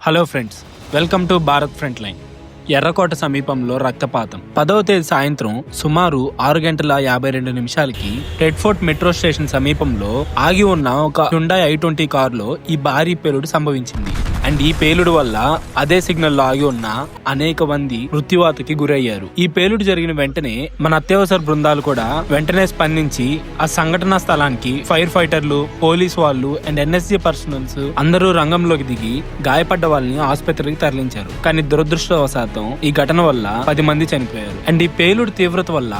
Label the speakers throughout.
Speaker 1: Hello friends welcome to Bharat front line ఎర్రకోట సమీపంలో రక్తపాతం. పదవ తేదీ సాయంత్రం సుమారు ఆరు గంటల యాభై రెండు నిమిషాలకి రెడ్ఫోర్ట్ మెట్రో స్టేషన్ సమీపంలో ఆగి ఉన్న ఒక హుండాయ్ ఐ ట్వంటీ కారులో ఈ భారీ పేలుడు సంభవించింది. అండ్ ఈ పేలుడు వల్ల అదే సిగ్నల్లో ఆగి ఉన్న అనేక మంది మృత్యువాతకి గురయ్యారు. ఈ పేలుడు జరిగిన వెంటనే మన అత్యవసర బృందాలు కూడా వెంటనే స్పందించి ఆ సంఘటనా స్థలానికి ఫైర్ ఫైటర్లు పోలీస్ వాళ్ళు అండ్ ఎన్ఎస్జీ పర్సనల్స్ అందరూ రంగంలోకి దిగి గాయపడ్డ వాళ్ళని ఆసుపత్రికి తరలించారు. కానీ దురదృష్టవశాతం ఈ ఘటన వల్ల పది మంది చనిపోయారు. అండ్ ఈ పేలుడు తీవ్రత వల్ల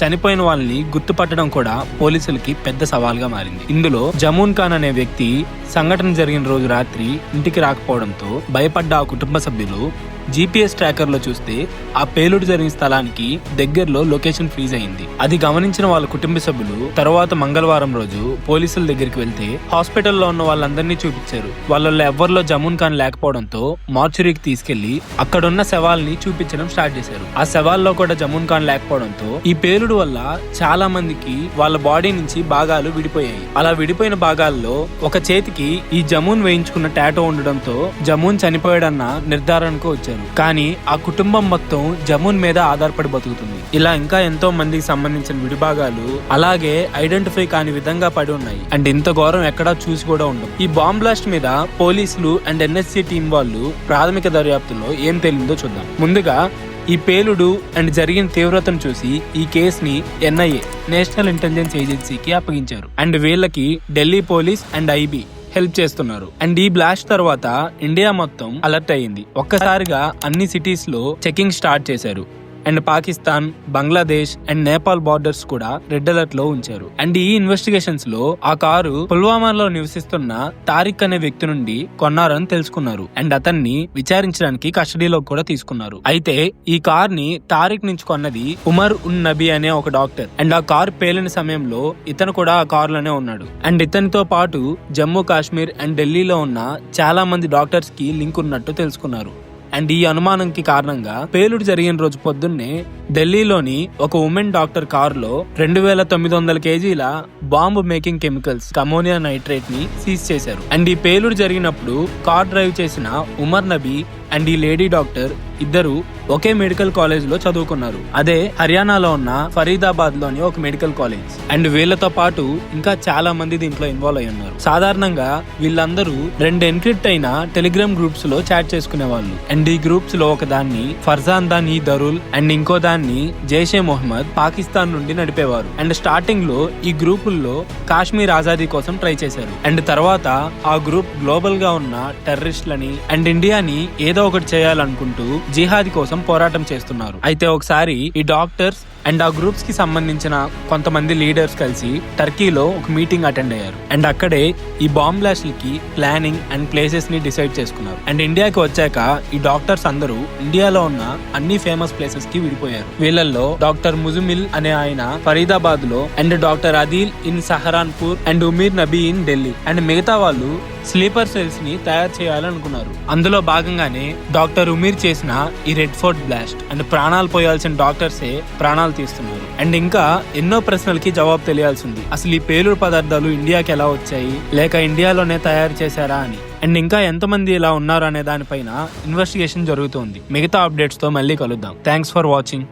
Speaker 1: చనిపోయిన వాళ్ళని గుర్తుపట్టడం కూడా పోలీసులకి పెద్ద సవాల్గా మారింది. ఇందులో జమూన్ ఖాన్ అనే వ్యక్తి సంఘటన జరిగిన రోజు రాత్రి ఇంటికి రాకపోవడంతో భయపడ్డ ఆ కుటుంబ సభ్యులు జీపీఎస్ ట్రాకర్లో చూస్తే ఆ పేలుడు జరిగిన స్థలానికి దగ్గరలో లొకేషన్ ఫ్రీజ్ అయింది. అది గమనించిన వాళ్ళ కుటుంబ సభ్యులు తర్వాత మంగళవారం రోజు పోలీసుల దగ్గరికి వెళ్తే హాస్పిటల్లో ఉన్న వాళ్ళందరినీ చూపించారు. వాళ్ళల్లో ఎవరిలో జమున్ ఖాన్ లేకపోవడంతో మార్చురీకి తీసుకెళ్ళి అక్కడున్న శవాల్ని చూపించడం స్టార్ట్ చేశారు. ఆ శవాల్లో కూడా జమున్ ఖాన్ లేకపోవడంతో ఈ పేలుడు వల్ల చాలా మందికి వాళ్ళ బాడీ నుంచి భాగాలు విడిపోయాయి. అలా విడిపోయిన భాగాల్లో ఒక చేతికి ఈ జమూన్ వేయించుకున్న టాటో ఉండడంతో జమూన్ చనిపోయాడన్న నిర్ధారణకు వచ్చారు. కానీ ఆ కుటుంబం మొత్తం జమున్ మీద ఆధారపడి బతుకుతుంది. ఇలా ఇంకా ఎంతో మందికి సంబంధించిన విడిభాగాలు అలాగే ఐడెంటిఫై కాని విధంగా పడి ఉన్నాయి. అండ్ ఇంత ఘోరం ఎక్కడా చూసి కూడా ఉండవు. ఈ బాంబ్ బ్లాస్ట్ మీద పోలీసులు అండ్ ఎన్ఎస్సీ టీం వాళ్ళు ప్రాథమిక దర్యాప్తులో ఏం తేలిందో చూద్దాం. ముందుగా ఈ పేలుడు అండ్ జరిగిన తీవ్రతను చూసి ఈ కేసుని ఎన్ఐఏ నేషనల్ ఇంటెలిజెన్స్ ఏజెన్సీకి అప్పగించారు. అండ్ వీళ్ళకి Delhi police and IB help చేస్తున్నారు. అండ్ ఈ బ్లాస్ట్ తర్వాత ఇండియా మొత్తం అలర్ట్ అయ్యింది. ఒక్కసారిగా అన్ని సిటీస్లో చెకింగ్ స్టార్ట్ చేశారు. And Pakistan Bangladesh and Nepal borders కూడా రెడ్ అలర్ట్లో ఉంచారు. అండ్ ఈ ఇన్వెస్టిగేషన్స్లో ఆ కారు పుల్వామాలో నివసిస్తున్న తారిక్ అనే వ్యక్తి నుండి కొన్నారని తెలుసుకున్నారు. అండ్ అతన్ని విచారించడానికి కస్టడీలో కూడా తీసుకున్నారు. అయితే ఈ కార్ని తారిక్ నుంచి కొన్నది ఉమర్ ఉన్ నబీ అనే ఒక డాక్టర్. అండ్ ఆ కార్ పేలిన సమయంలో ఇతను కూడా ఆ కార్లోనే ఉన్నాడు. అండ్ ఇతనితో పాటు జమ్మూ కాశ్మీర్ అండ్ ఢిల్లీలో ఉన్న చాలా మంది డాక్టర్స్కి లింక్ ఉన్నట్టు తెలుసుకున్నారు. అండ్ ఈ అనుమానంకి కారణంగా పేలుడు జరిగిన రోజు పొద్దున్నే ఢిల్లీలోని ఒక ఉమెన్ డాక్టర్ కారులో రెండు వేల తొమ్మిది వందల కేజీల బాంబు మేకింగ్ కెమికల్స్ అమోనియా నైట్రేట్ని సీజ్ చేశారు. అండ్ ఈ పేలుడు జరిగినప్పుడు కార్ డ్రైవ్ చేసిన ఉమర్ నబీ అండ్ ఈ లేడీ డాక్టర్ ఇద్దరు ఒకే మెడికల్ కాలేజ్లో చదువుకున్నారు. అదే హర్యానాలో ఉన్న ఫరీదాబాద్లోని ఒక మెడికల్ కాలేజ్. అండ్ వీళ్ళతో పాటు ఇంకా చాలా మంది దీంట్లో ఇన్వాల్వ్ అయి ఉన్నారు. సాధారణంగా వీళ్ళందరూ రెండు ఎన్క్రిప్ట్ అయిన టెలిగ్రామ్ గ్రూప్స్లో చాట్ చేసుకునే వాళ్ళు అండ్ ఈ గ్రూప్స్లో ఒక దాన్ని ఫర్జాన్ దాన్ ఈ దరుల్ అండ్ ఇంకో దాన్ని జైషే మొహమ్మద్ పాకిస్తాన్ నుండి నడిపేవారు. అండ్ స్టార్టింగ్లో ఈ గ్రూపుల్లో కాశ్మీర్ ఆజాదీ కోసం ట్రై చేశారు. అండ్ తర్వాత ఆ గ్రూప్ గ్లోబల్గా ఉన్న టెర్రరిస్టులని అండ్ ఇండియాని ఏదో ఒకటి చేయాలనుకుంటూ జిహాదీ కోసం పోరాటం చేస్తున్నారు. అయితే ఒకసారి ఈ డాక్టర్స్ అండ్ ఆ గ్రూప్స్కి సంబంధించిన కొంతమంది లీడర్స్ కలిసి టర్కీలో ఒక మీటింగ్ అటెండ్ అయ్యారు. అండ్ అక్కడే ఈ బాంబ్ బ్లాస్ట్లకి ప్లానింగ్ అండ్ ప్లేసెస్ని డిసైడ్ చేసుకున్నారు. అండ్ ఇండియాకి వచ్చాక ఈ డాక్టర్స్ అందరూ ఇండియాలో ఉన్న అన్ని ఫేమస్ ప్లేసెస్కి విడిపోయారు. వీళ్ళల్లో డాక్టర్ ముజుమిల్ అనే ఆయన ఫరీదాబాద్లో and doctor Adeel in Saharanpur and Umar Nabi in Delhi. And మిగతా వాళ్ళు స్లీపర్ సెల్స్ని తయారు చేయాలనుకున్నారు. అందులో భాగంగానే డాక్టర్ ఉమీర్ చేసిన ఈ రెడ్ ఫోర్ట్ బ్లాస్ట్ అండ్ ప్రాణాలు పోయాల్సిన డాక్టర్సే ప్రాణాలు తీస్తున్నారు. అండ్ ఇంకా ఎన్నో ప్రశ్నలకి జవాబు తెలియాల్సింది. అసలు ఈ పేలుడు పదార్థాలు ఇండియాకి ఎలా వచ్చాయి? లేక ఇండియాలోనే తయారు చేశారా అని. అండ్ ఇంకా ఎంతమంది ఇలా ఉన్నారు అనే దానిపైన ఇన్వెస్టిగేషన్ జరుగుతోంది. మిగతా అప్డేట్స్తో మళ్ళీ కలుద్దాం. Thanks for watching.